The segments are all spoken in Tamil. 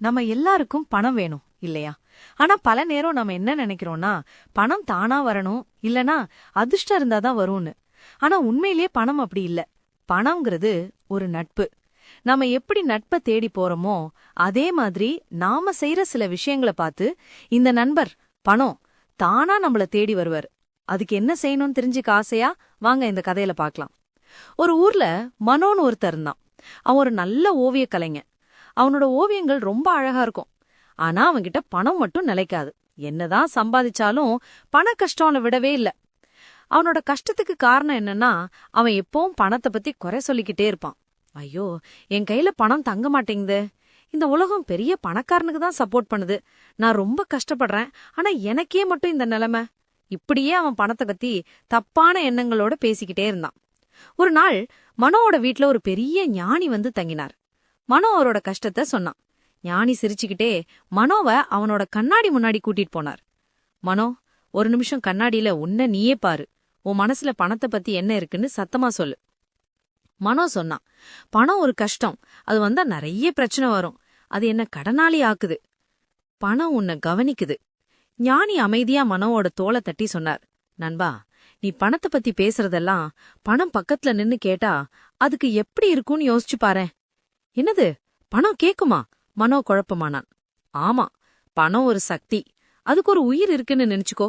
நம்ம எல்லாருக்கும் பணம் வேணும் இல்லையா? ஆனா பல நேரம் நம்ம என்ன நினைக்கிறோம்னா பணம் தானா வரணும் இல்லனா அதிர்ஷ்டம் இருந்தாதான் வரும்னு. ஆனா உண்மையிலேயே பணம் அப்படி இல்ல. பணம்ங்கிறது ஒரு நட்பு. நாம எப்படி நட்பை தேடி போறோமோ அதே மாதிரி நாம செய்யற சில விஷயங்களை பார்த்து இந்த நண்பர் பணம் தானா நம்மள தேடி வருவார். அதுக்கு என்ன செய்யணும்னு தெரிஞ்சுக்க ஆசையா? வாங்க இந்த கதையில பாக்கலாம் ஒரு ஊர்ல மனோன்னு ஒருத்தர் இருந்தான். அவன் ஒரு நல்ல ஓவிய கலைஞன் அவனோட ஓவியங்கள் ரொம்ப அழகா இருக்கும். ஆனா அவன்கிட்ட பணம் மட்டும் நிலைக்காது. என்னதான் சம்பாதிச்சாலும் பண கஷ்டம் விடவே இல்ல. அவனோட கஷ்டத்துக்கு காரணம் என்னன்னா அவன் எப்பவும் பணத்தை பத்தி குறை சொல்லிக்கிட்டே இருப்பான். ஐயோ என் கையில பணம் தங்க மாட்டேங்குது. இந்த உலகம் பெரிய பணக்காரனுக்கு தான் சப்போர்ட் பண்ணுது. நான் ரொம்ப கஷ்டப்படுறேன். ஆனா எனக்கே மட்டும் இந்த நிலைமை. இப்படியே அவன் பணத்தை பத்தி தப்பான எண்ணங்களோட பேசிக்கிட்டே இருந்தான். ஒரு நாள் மனோவோட வீட்ல ஒரு பெரிய ஞானி வந்து தங்கினார். மனோ அவரோட கஷ்டத்தை சொன்னான். ஞானி சிரிச்சுக்கிட்டே மனோவ அவனோட கண்ணாடி முன்னாடி கூட்டிட்டு போனார். மனோ ஒரு நிமிஷம் கண்ணாடியில உன்ன நீயே பாரு. உன் மனசுல பணத்தை பத்தி என்ன இருக்குன்னு சத்தமா சொல்லு. மனோ சொன்னான். பணம் ஒரு கஷ்டம். அது வந்தா நிறைய பிரச்சனை வரும். அது என்ன கடனாளி ஆக்குது. பணம் உன்னை கவனிக்குது. ஞானி அமைதியா மனோவோட தோலை தட்டி சொன்னார். நண்பா நீ பணத்தை பத்தி பேசுறதெல்லாம் பணம் பக்கத்துல நின்னு கேட்டா அதுக்கு எப்படி இருக்கும்னு யோசிச்சு பாரேன். என்னது? பணம் கேக்குமா? மனோ குழப்பமானான். ஆமா பணம் ஒரு சக்தி. அதுக்கு ஒரு உயிர் இருக்குன்னு நினைச்சுக்கோ.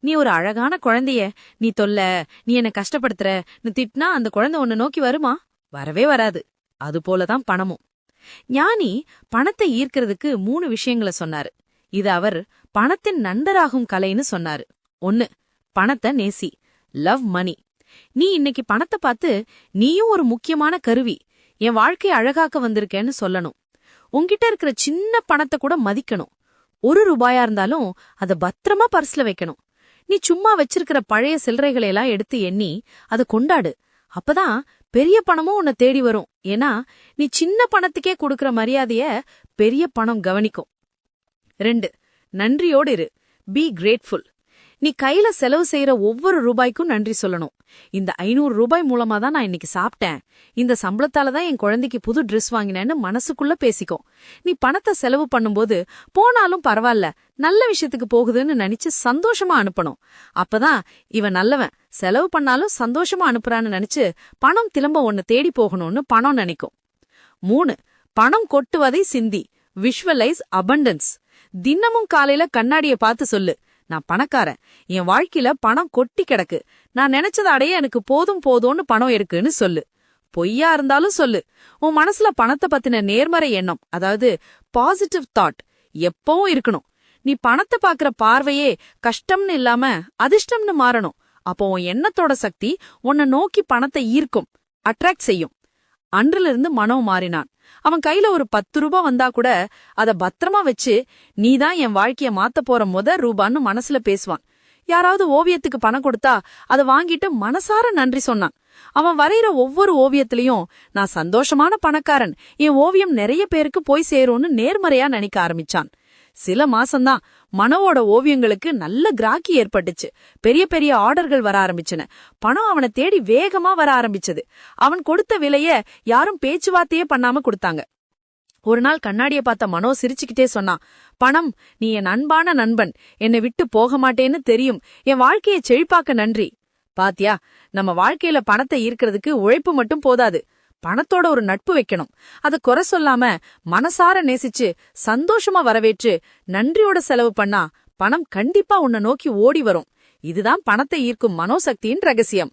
நீ ஒரு அழகான குழந்தைய நீ தொல்ல நீ என்ன கஷ்டப்படுத்துற நீ திட்டினா அந்த குழந்தை உன்னை நோக்கி வருமா? வரவே வராது. அது போலதான் பணமும். ஞானி பணத்தை ஈர்க்கிறதுக்கு மூணு விஷயங்களை சொன்னாரு. இது அவர் பணத்தின் நண்பராகும் கலைன்னு சொன்னாரு. ஒன்னு பணத்தை நேசி. Love money. நீ இன்னைக்கு பணத்தை பார்த்து நீயும் ஒரு முக்கியமான கருவி. என் வாழ்க்கையை அழகாக்க வந்திருக்கேன்னு சொல்லணும். உங்ககிட்ட இருக்கிற சின்ன பணத்தை கூட மதிக்கணும். ஒரு ரூபாயா இருந்தாலும் அத பத்திரமா பர்ஸ்ல வைக்கணும். நீ சும்மா வச்சிருக்கிற பழைய சில்லறைகளை எல்லாம் எடுத்து எண்ணி அதை கொண்டாடு. அப்பதான் பெரிய பணமும் உன்னை தேடி வரும். ஏன்னா நீ சின்ன பணத்துக்கே கொடுக்கற மரியாதைய பெரிய பணம் கவனிக்கும். ரெண்டு நன்றியோடு இரு. பி கிரேட்ஃபுல் நீ கையில செலவு செய்யற ஒவ்வொரு ரூபாய்க்கும் நன்றி சொல்லணும். இந்த ஐநூறு ரூபாய் மூலமா தான் நான் இன்னைக்கு சாப்பிட்டேன். இந்த சம்பளத்தால தான் என் குழந்தைக்கு புது ட்ரெஸ் வாங்கினேன்னு மனசுக்குள்ள பேசிக்கோ. நீ பணத்தை செலவு பண்ணும்போது போனாலும் பரவாயில்ல நல்ல விஷயத்துக்கு போகுதுன்னு நினைச்சு சந்தோஷமா அனுப்பணும். அப்பதான் இவன் நல்லவன். செலவு பண்ணாலும் சந்தோஷமா அனுப்புறான்னு நினைச்சு பணம் திரும்ப ஒன்னு தேடி போகணும்னு பணம் நினைக்கும். மூணு பணம் கொட்டுவதை சிந்தி. விஷுவலைஸ் அபண்டன்ஸ் தினமும் காலையில கண்ணாடிய பார்த்து சொல்லு. நான் பணக்காரன். என் வாழ்க்கையில பணம் கொட்டி கிடக்கு. நான் நினைச்சத அடைய எனக்கு போதும் போதும்னு பணம் இருக்குன்னு சொல்லு. பொய்யா இருந்தாலும் சொல்லு. உன் மனசுல பணத்தை பத்தின நேர்மறை எண்ணம் அதாவது பாசிட்டிவ் தாட் எப்பவும் இருக்கணும். நீ பணத்தை பாக்குற பார்வையே கஷ்டம்னு இல்லாம அதிர்ஷ்டம்னு மாறணும். அப்போ உன் எண்ணத்தோட சக்தி உன்னை நோக்கி பணத்தை ஈர்க்கும் அட்ராக்ட் செய்யும். அன்றிலிருந்து மனம் மாறினான். அவன் கையில ஒரு பத்து ரூபா வந்தா கூட அத பத்திரமா வச்சு நீதான் என் வாழ்க்கைய மாத்த போற முத ரூபான்னு மனசுல பேசுவான். யாராவது ஓவியத்துக்கு பணம் கொடுத்தா அதை வாங்கிட்டு மனசார நன்றி சொன்னான். அவன் வரைகிற ஒவ்வொரு ஓவியத்திலையும் நான் சந்தோஷமான பணக்காரன். என் ஓவியம் நிறைய பேருக்கு போய் சேரும்னு நேர்மறையா நினைக்க ஆரம்பிச்சான். சில மாசம்தான் மனோவோட ஓவியங்களுக்கு நல்ல கிராக்கி ஏற்பட்டுச்சு. பெரிய பெரிய ஆர்டர்கள் வர ஆரம்பிச்சன. பணம் அவனை தேடி வேகமா வர ஆரம்பிச்சது. அவன் கொடுத்த விலைய யாரும் பேச்சுவார்த்தையே பண்ணாம கொடுத்தாங்க. ஒரு நாள் கண்ணாடிய பார்த்த மனோ சிரிச்சுக்கிட்டே சொன்னான் பணம் நீ என் அன்பான நண்பன். என்னை விட்டு போக மாட்டேன்னு தெரியும். என் வாழ்க்கையை செழிப்பாக்க நன்றி. பாத்தியா நம்ம வாழ்க்கையில பணத்தை ஈர்க்கிறதுக்கு உழைப்பு மட்டும் போதாது. பணத்தோட ஒரு நட்பு வைக்கணும். அத குறை சொல்லாம மனசார நேசிச்சு சந்தோஷமா வரவேற்று நன்றியோட செலவு பண்ணா பணம் கண்டிப்பா உன்னை நோக்கி ஓடி வரும். இதுதான் பணத்தை ஈர்க்கும் மனோசக்தியின் ரகசியம்.